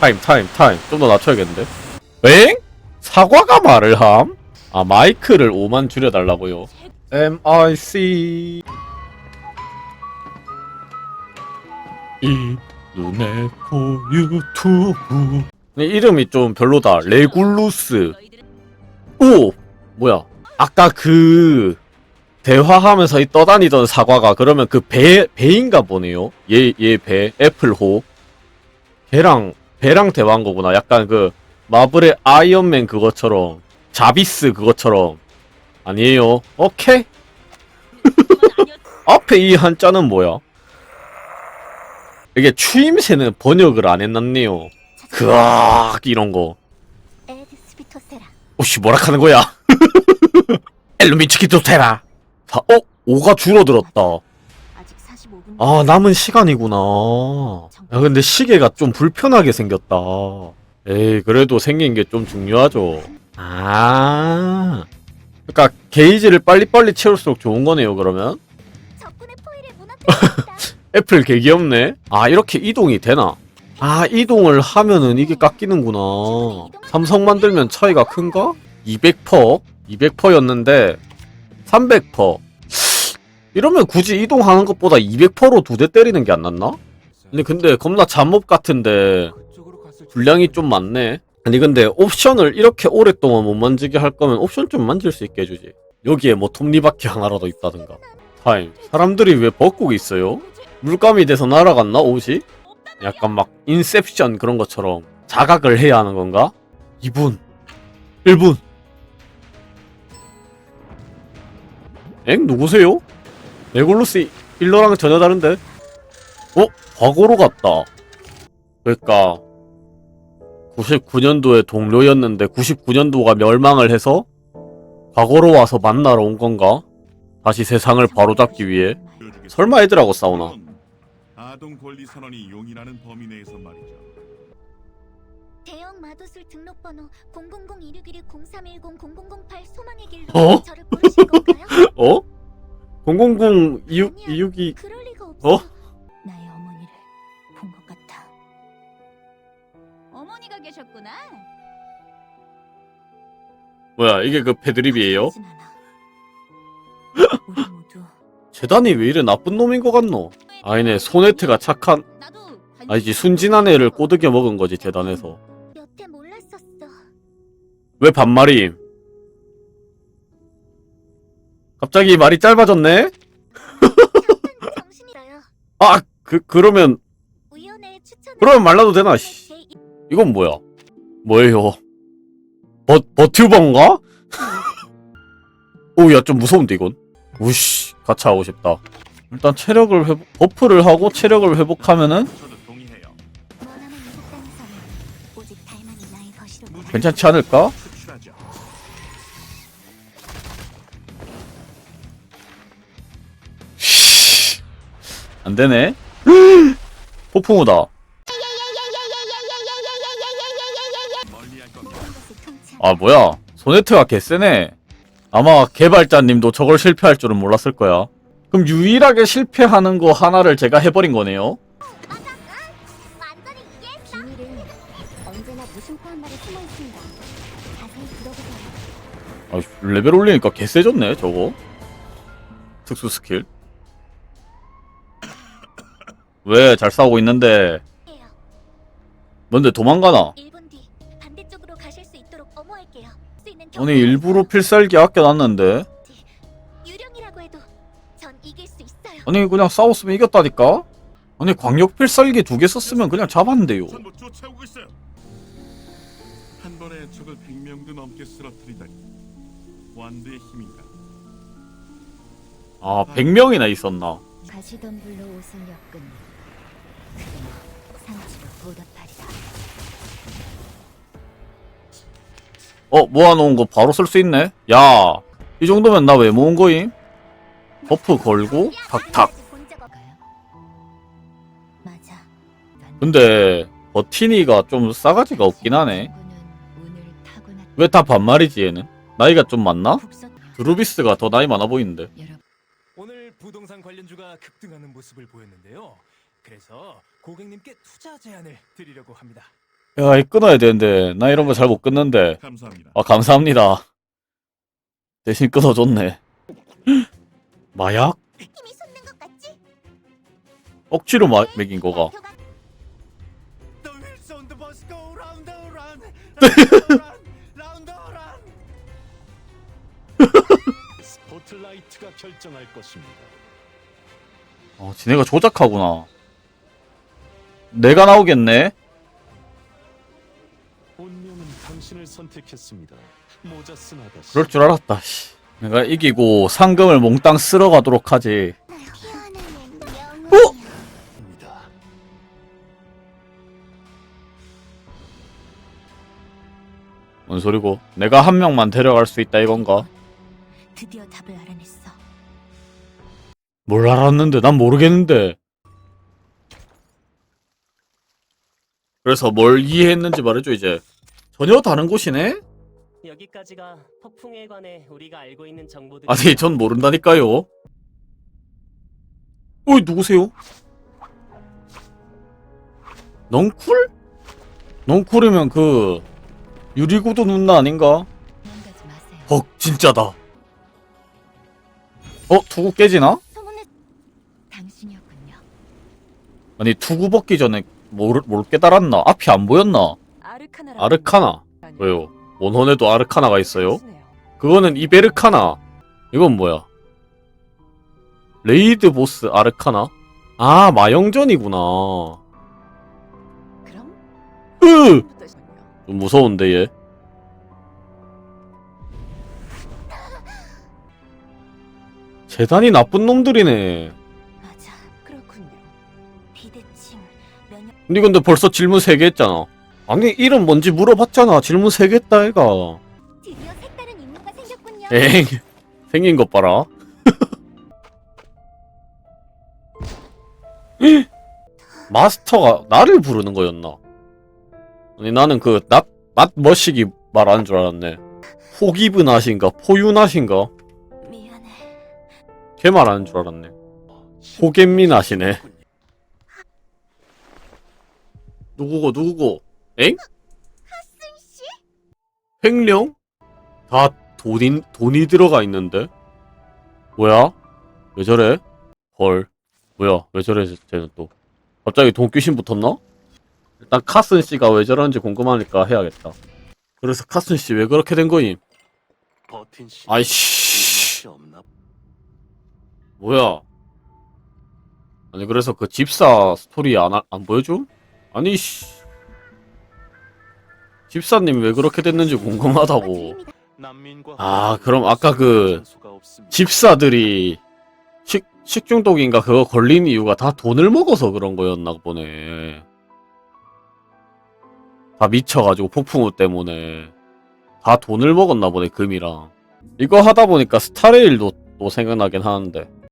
타임 타임 타임. 좀 더 낮춰야겠는데? 엥? 사과가 말을 함? 아 마이크를 5만 줄여달라고요. MIC 이 눈의 코 유튜브. 근데 이름이 좀 별로다. 레굴루스. 오! 뭐야? 아까 그 대화하면서 이 떠다니던 사과가 그러면 그 배 배인가 보네요. 얘 얘 배 애플호. 걔랑 배랑 대화한 거구나. 약간 그 마블의 아이언맨 그것처럼 자비스 그것처럼. 아니에요. 오케이. 앞에 이 한자는 뭐야? 이게 추임새는 번역을 안 해놨네요. 그악 이런 거. 오씨 뭐라 하는 거야? 엘루미치키토 테라. 자, 어? 5가 줄어들었다. 아직 45분 아 남은 시간이구나. 야 근데 시계가 좀 불편하게 생겼다. 에이 그래도 생긴 게 좀 중요하죠. 아. 그러니까 게이지를 빨리빨리 채울수록 좋은 거네요 그러면. 애플 개 귀엽네. 아 이렇게 이동이 되나? 아 이동을 하면은 이게 깎이는구나. 삼성 만들면 차이가 큰가? 200퍼? 200퍼였는데 300퍼 이러면 굳이 이동하는 것보다 200퍼로 두 대 때리는 게 안 낫나? 근데 근데 겁나 잠업 같은데 분량이 좀 많네 아니 근데 옵션을 이렇게 오랫동안 못 만지게 할 거면 옵션 좀 만질 수 있게 해주지 여기에 뭐 톱니바퀴 하나라도 있다든가 타임 사람들이 왜 벚국이 있어요? 물감이 돼서 날아갔나 옷이? 약간 막 인셉션 그런 것처럼 자각을 해야 하는 건가? 2분 1분 엥? 누구세요? 레골루스 일러랑 전혀 다른데? 어? 과거로 갔다 그러니까 99년도에 동료였는데 99년도가 멸망을 해서 과거로 와서 만나러 온 건가? 다시 세상을 바로잡기 위해 설마 애들하고 싸우나? 아동 권리 선언이 용인하는 범위 내에서 말이죠. 대형 마도술 등록번호 000-1611-0310-0008 소망의 길로 어? 저를 건가요? 어? 000 26, 262 그럴 리가 없어 어? 나의 어머니를 본 것 같아 어머니가 계셨구나. 뭐야 이게 그 패드립이에요? 하진 않아. 우리 모두 재단이 왜 이래 나쁜 놈인 것 같노? 아니네 소네트가 착한 나도 아니지 순진한 애를 꼬드겨 먹은 거지 재단에서 여태 몰랐었어 왜 반말임? 갑자기 말이 짧아졌네? 정신이 아그 그러면 추천 그러면 말라도 되나 씨 이건 뭐야? 뭐예요? 버 버튜버인가? 오 야 좀 무서운데 이건 우씨 같이 하고 싶다 일단 체력을 회복 버프를 하고 체력을 회복하면은 저도 동의해요. 괜찮지 않을까? 안 되네. 폭풍우다. 아 뭐야? 소네트가 개쎄네. 아마 개발자님도 저걸 실패할 줄은 몰랐을 거야. 그럼 유일하게 실패하는 거 하나를 제가 해버린 거네요. 아, 레벨 올리니까 개쎄졌네 저거. 특수 스킬. 왜 잘 싸우고 있는데? 해요. 뭔데 도망가나? 1분 뒤 반대쪽으로 가실 수 있도록 엄호할게요 수 있는 아니 일부러. 필살기 아껴놨는데. 유령이라고 해도 전 이길 수 있어요 아니 그냥 싸웠으면 이겼다니까? 아니 광역 필살기 두 개 썼으면 그냥 잡았는데요. 전부 쫓아오고 있어요. 한 번에 적을 100명도 넘게 쓰러뜨리다니. 완드의 힘인가? 아 100명이나 있었나? 가시덤 불로 옷을 엮은 그대는 상치로 보답하리라 어 모아놓은 거 바로 쓸 수 있네? 야 이 정도면 나 왜 모은 거임? 버프 걸고 탁탁 맞아 근데 버티니가 좀 싸가지가 없긴 하네 왜 다 반말이지 얘는? 나이가 좀 많나? 드루비스가 더 나이 많아 보이는데 부동산 관련주가 급등하는 모습을 보였는데요. 그래서 고객님께 투자 제안을 드리려고 합니다. 야, 이 끊어야 되는데. 나 이런 거 잘 못 끊는데. 감사합니다. 아, 감사합니다. 대신 끊어줬네. 마약? 힘이 솟는 것 같지? 억지로 마, 먹인 거가. The wheels on the bus go round the run, round the run, round 스포트라이트가 결정할 것입니다. 어, 지네가 조작하구나. 내가 나오겠네? 운명은 당신을 선택했습니다. 모자슨 아가씨. 그럴 줄 알았다, 씨. 내가 이기고 상금을 몽땅 쓸어 가도록 하지. 어? 입니다. 뭔 소리고? 내가 한 명만 데려갈 수 있다 이건가? 드디어 답을 알아냈어. 뭘 알았는데? 난 모르겠는데. 그래서 뭘 이해했는지 말해줘, 이제. 전혀 다른 곳이네? 여기까지가 폭풍에 관해 우리가 알고 있는 정보들이 아니, 전 모른다니까요. 어이, 누구세요? 넝쿨? 넝쿨이면 그, 유리구두 누나 아닌가? 도망가지 마세요. 헉, 진짜다. 어, 투구 깨지나? 당신이었군요. 아니, 투구 벗기 전에 뭘, 뭘 깨달았나? 앞이 안 보였나? 아르카나라는 아르카나. 아니요. 왜요? 원혼에도 아르카나가 있어요? 그거는 이베르카나. 이건 뭐야? 레이드 보스 아르카나? 아, 마영전이구나. 그럼 으! 부터 시작요. 좀 무서운데, 얘. 재단이 나쁜 놈들이네. 맞아. 그렇군요. 비대칭 면역 니 근데 벌써 질문 3개 했잖아. 아니, 이름 뭔지 물어봤잖아. 질문 3개 했다, 애가. 드디어 색다른 임무가 생겼군요. 엥. 생긴 것 봐라. 마스터가 나를 부르는 거였나? 아니 나는 그 낫, 낫 머시기 말하는 줄 알았네. 호기브낫인가 포유낫인가? 걔 말하는 줄 알았네. 호겟미낫이네. 누구고 누구고? 엥? 횡령? 다 돈이 돈이 들어가 있는데? 뭐야? 왜 저래? 헐. 뭐야? 왜 저래 쟤는 또? 갑자기 돈 귀신 붙었나? 일단 카슨 씨가 왜 저러는지 궁금하니까 해야겠다. 그래서 카슨 씨 왜 그렇게 된 거임? 버틴. 아이씨. 없나? 뭐야? 아니 그래서 그 집사 스토리 안, 하- 안 보여줘? 아니 씨 집사님 왜 그렇게 됐는지 궁금하다고 아, 그럼 아까 그. 집사들이 식, 식중독인가 그거 걸린 이유가 다 돈을 먹어서 그런 거였나 보네 다 미쳐가지고 폭풍우 때문에 다 돈을 먹었나 보네 금이랑 이거 하다 보니까 스타레일도 또 생각나긴 하는데